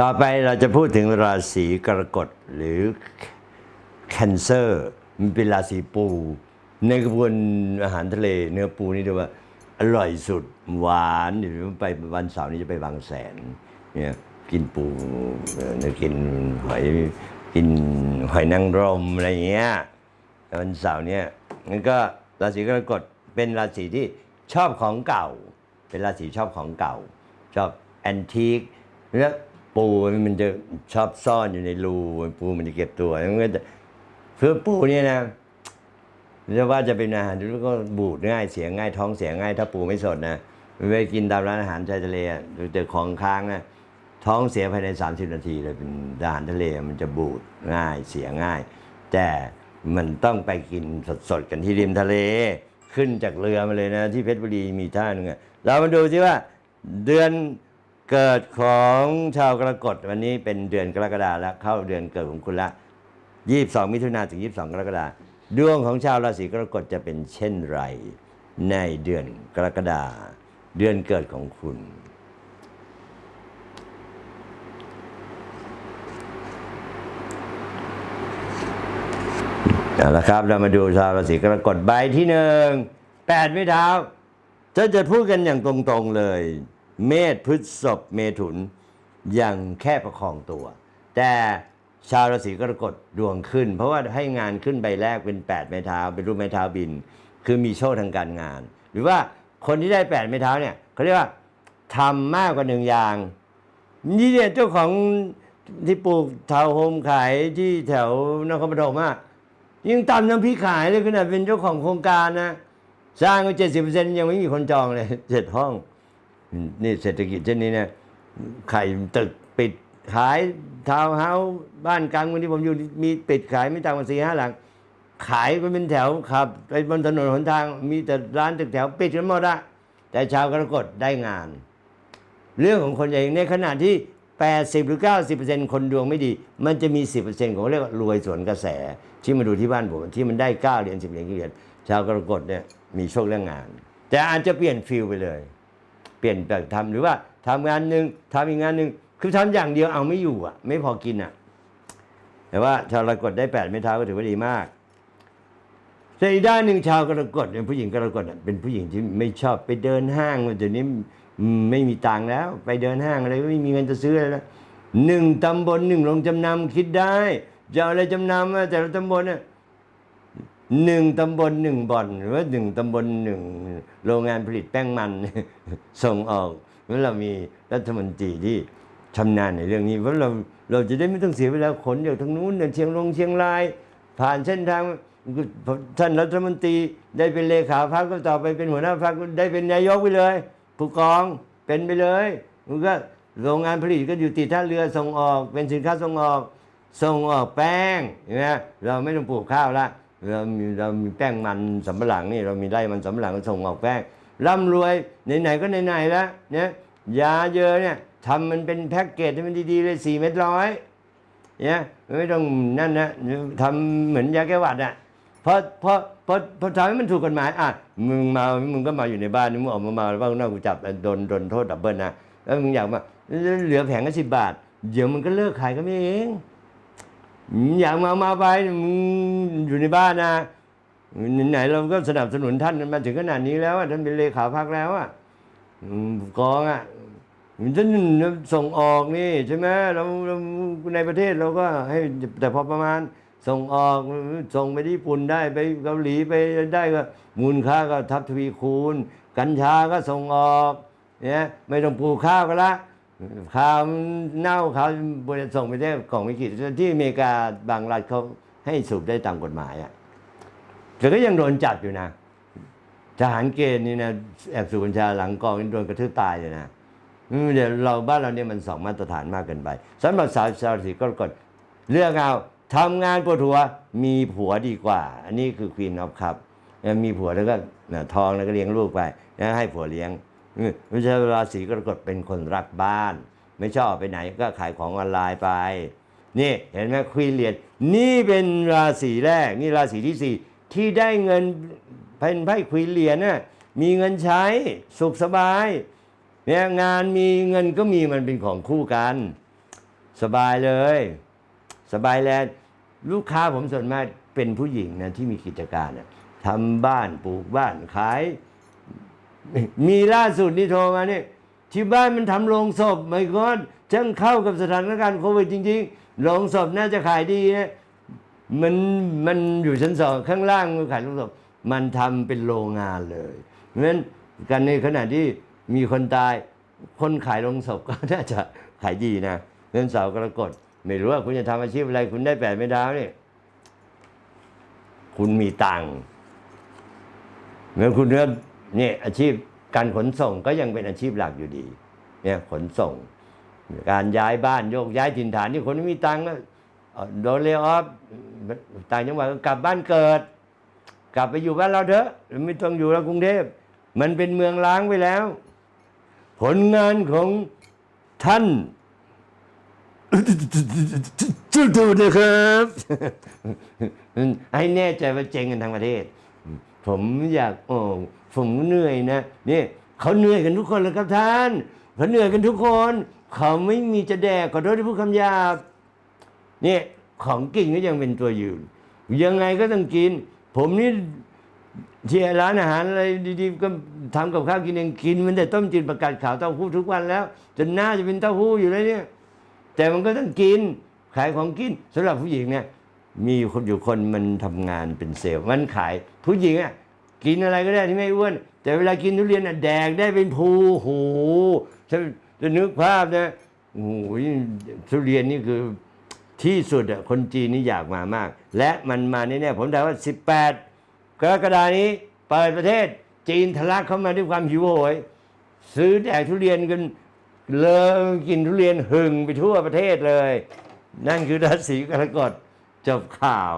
ต่อไปเราจะพูดถึงราศีกรกฎหรือ Cancer มันเป็นราศีปู ในกระบวนอาหารทะเล เนื้อปูนี่เรียกว่า อร่อยสุดหวานเดี๋ยวไปวันเสาร์นี้จะไปบางแสนเนี่ยกินปูเออเนี่ยกินหอยกินหอยนางรมอะไรอย่างเงี้ยวันเสาร์เนี่ยงั้นก็ราศีกรกฎเป็นราศีที่ชอบของเก่า เป็นราศีชอบของเก่า ชอบแอนทิคแล้ว ปูมันจะชอบซ่อนอยู่ในรูปูมันจะเก็บตัวมันก็จะเพื่อปูเนี่ยนะจะว่าจะเป็นอาหารที่ก็บูดง่ายเสียง่ายท้องเสียง่าย ถ้าปูไม่สดนะไปกินตามร้านอาหารชายทะเลอะหรือเจอของค้างนะท้องเสียภายใน 30 นาทีเลยเป็นอาหารทะเลมันจะบูดง่ายเสียง่าย แต่มันต้องไปกินสดๆกันที่ริมทะเล ขึ้นจากเรือมาเลยนะ ที่เพชรบุรีมีท่านึงอะเรามาดูซิว่าเดือน เกิดของชาวกรกฎวันนี้เป็นเดือนกรกฎาแล้วเข้าเดือนเกิดของคุณละ22 มิถุนาถึง 22 กรกฎาดวงของชาวราศีกรกฎจะเป็นเช่นไร ในเดือนกรกฎาเดือนเกิดของคุณ เอาละครับ เรามาดูชาวราศีกรกฎใบที่หนึ่งแปดไม่เท้าจะจะพูดกันอย่างตรงๆเลย เมษพฤษภเมถุนยังแค่ประคองตัว แต่ชาวราศีกรกฎดวงขึ้น เพราะว่าให้งานขึ้นใบแรกเป็นแปดไม้เท้า เป็นรูปไม้เท้าบิน คือมีโชคทางการงาน หรือว่าคนที่ได้แปดไม้เท้าเนี่ยเขาเรียกว่าทำมากกว่าหนึ่งอย่าง นี่เนี่ยเจ้าของที่ปลูกทาวโฮมขายที่แถวนครปฐมอะยังตำน้ำพริกขายเลยขนาดเป็นเจ้าของโครงการนะ สร้างไปเจ็ดสิบเปอร์เซ็นต์ยังไม่มีคนจองเลยเจ็ดห้อง นี่เศรษฐกิจเช่นนี้เนี่ยไข่ตึกปิดขายทาวน์เฮาส์บ้านกลางเมืองที่ผมอยู่มีปิดขายไม่ต่ำกว่าสี่ห้าหลัง ขายไปเป็นแถวขับไปบนถนนหนทางมีแต่ร้านตึกแถวปิดกันหมดอะแต่ชาวกรกฎได้งาน เรื่องของคนเองในขณะที่ 80 หรือ 90คนดวงไม่ดี มันจะมี 10ของเรียกว่ารวยสวนกระแส ที่มาดูที่บ้านผมที่มันได้ 9 เหรียญ10 เหรียญกี่เหรียญชาวกรกฎเนี่ยมีโชคเรื่องงาน แต่อาจจะเปลี่ยนฟิลไปเลย ปลี่ยนแบบทำหรือว่าทำงานหนึ่งทำอีกงานหนึ่งคือทำอย่างเดียวเอาไม่อยู่อะ ไม่พอกินอะ แต่ว่าชาวกรกฎได้แปดไม่เท้าก็ถือว่าดีมากแต่อีกด้านหนึ่งชาวกรกฎเนี่ยผู้หญิงกรกฎน่ะเป็นผู้หญิงที่ไม่ชอบไปเดินห้างเดี๋ยวนี้ไม่มีตังค์แล้ว ไปเดินห้างอะไรก็ไม่มีเงินจะซื้ออะไรแล้วหนึ่งตำบลหนึ่งโรงจำนำคิดได้จะอะไรจำนำแต่ละตำบลเนี่ย หนึ่งตำบลหนึ่งบ่อน หรือว่าหนึ่งตำบลหนึ่งโรงงานผลิตแป้งมันส่งออกแล้วเรามีรัฐมนตรีที่ชำนาญในเรื่องนี้เพราะเราเราจะได้ไม่ต้องเสียเวลาขนจากทางนู้นเนี่ยเชียงรงเชียงราย ผ่านเส้นทางท่านรัฐมนตรีได้เป็นเลขาพรรคก็ต่อไปเป็นหัวหน้าพรรคได้เป็นนายกไปเลยผู้กองเป็นไปเลยมันก็โรงงานผลิตก็อยู่ติดท่าเรือส่งออกเป็นสินค้าส่งออกส่งออกแป้งนไหมเราไม่ต้องปลูกข้าวละ เรามีเรามีแป้งมันสำปะหลังนี่เรามีไร่มันสำปะหลังก็ส่งออกแป้งร่ำรวยไหนๆก็ไหนๆแล้วเนี่ยยาเยอะเนี่ยทำมันเป็นแพ็กเกจให้มันดีๆเลยสี่เม็ดร้อยเนี่ยไม่ต้องนั่นนะทำเหมือนยาแก้หวัดอะเพราะเพราะเพราะเพราะทำให้มันถูกกฎหมายอะมึงมามึงก็มาอยู่ในบ้านนี่มึงออกมามาแล้วบ้างนอกกูจับโดนโดนโทษดับเบิลนะแล้วมึงอยากมาเหลือแผงก็สิบบาท เดี๋ยวมันก็เลิกขายก็ไม่เอง อยากมามาไปมึงอยู่ในบ้านนะไหนเราก็สนับสนุนท่านมาถึงขนาดนี้แล้วท่านเป็นเลขาพักแล้วอะกองอะท่านส่งออกนี่ใช่ไหมเราเราในประเทศเราก็ให้แต่พอประมาณส่งออกส่งไปที่ญี่ปุ่นได้ไปเกาหลีไปได้ก็มูลค่าก็ทับทวีคูณ กัญชาก็ส่งออกเนี่ยไม่ต้องปลูกข้าวก็ละ ข้าวเน่าข้าวบริษัทส่งไปได้กล่องไม่ขีดที่อเมริกาบางรัฐเขาให้สูบได้ตามกฎหมายอะแต่ก็ยังโดนจับอยู่นะทหารเกณฑ์นี่นะแอบสูบกัญชาหลังกองโดนกระทืบตายเลยนะเดี๋ยวเราบ้านเราเนี่ยมันสองมาตรฐานมากเกินไปสำหรับสาวชาวราศีกรกฎเลือกเอาทำงานปวดหัวมีผัวดีกว่า อันนี้คือควีนอ f คัพมีผัวแล้วก็น่ะทองแล้วก็เลี้ยงลูกไปแล้วให้ผัวเลี้ยง ไม่ใช่ราศีกรกฎเป็นคนรักบ้าน ไม่ชอบไปไหนก็ขายของออนไลน์ไป นี่เห็นไหมควีนเรียญนี่เป็นราศีแรก นี่ราศีที่สี่ที่ได้เงินเป็นไพ่ควีนเรียญน่ะมีเงินใช้สุขสบายเนี่ยงานมีเงินก็มีมันเป็นของคู่กัน สบายเลย สบายแลนด์ลูกค้าผมส่วนมากเป็นผู้หญิงนะที่มีกิจการนะทำบ้านปลูกบ้านขาย มีล่าสุดนี่โทรมาเนี่ยที่บ้านมันทำโรงศพไม่ก็ช่างเข้ากับสถานการณ์โควิดจริงๆโรงศพน่าจะขายดีนะมันมันอยู่ชั้นสองข้างล่างมันขายโรงศพมันทำเป็นโรงงานเลยเพราะฉะนั้นกันในขณะที่มีคนตาย คนขายโรงศพก็น่าจะขายดีนะเงินเสาร์กรกฎไม่รู้ว่าคุณจะทำอาชีพอะไร คุณได้แปดไม่ดาวนี่คุณมีตังค์เมื่อคุณเริ่มเนี่ยอาชีพการขนส่งก็ยังเป็นอาชีพหลักอยู่ดีเนี่ยขนส่ง การย้ายบ้านโยกย้ายถิ่นฐานที่คนไม่มีตังค์ก็โดนเล y o อ f ต่างจังหวัดก็กลับบ้านเกิด กลับไปอยู่บ้านเราเถอะไม่ต้องอยู่แล้วกรุงเทพมันเป็นเมืองล้างไปแล้ว ผลงานของท่านจุดูนะครับให้แน่ใจว่าเจงกันทั้งประเทศ ผมอยากโอ้ ผมเหนื่อยนะนี่เขาเหนื่อยกันทุกคนเลยครับท่านเขาเหนื่อยกันทุกคน เขาไม่มีจะแดกขอโทษที่พูดคำหยาบนี่ของกินก็ยังเป็นตัวยืน ยังไงก็ต้องกิน ผมนี่เที่ร้านอาหารอะไรดีๆก็ทำกับข้าวกินเองกิน มันแต่ต้มจืดประกาศขาวเต้าหู้ทุกวันแล้ว จนหน้าจะเป็นเต้าหู้อยู่แล้วเนี่ย แต่มันก็ต้องกินขายของกินสำหรับผู้หญิงเนี่ยมีคนอยู่คนมันทำงานเป็นเซลล์มันขายผู้หญิงอะ กินอะไรก็ได้ที่ไม่อ้วน แต่เวลากินทุเรียนอะแดกได้เป็นภูโหจะจะนึกภาพนะโอ้โหทุเรียนนี่คือที่สุดอะคนจีนนี่อยากมามาก และมันมาแน่ๆผมถามว่า 18 กรกฎานี้เปิดประเทศจีนทะลักเข้ามาด้วยความหิวโหย ซื้อแดกทุเรียนกันเลยกินทุเรียนหึงไปทั่วประเทศเลย นั่นคือราศีกรกฎจบข่าว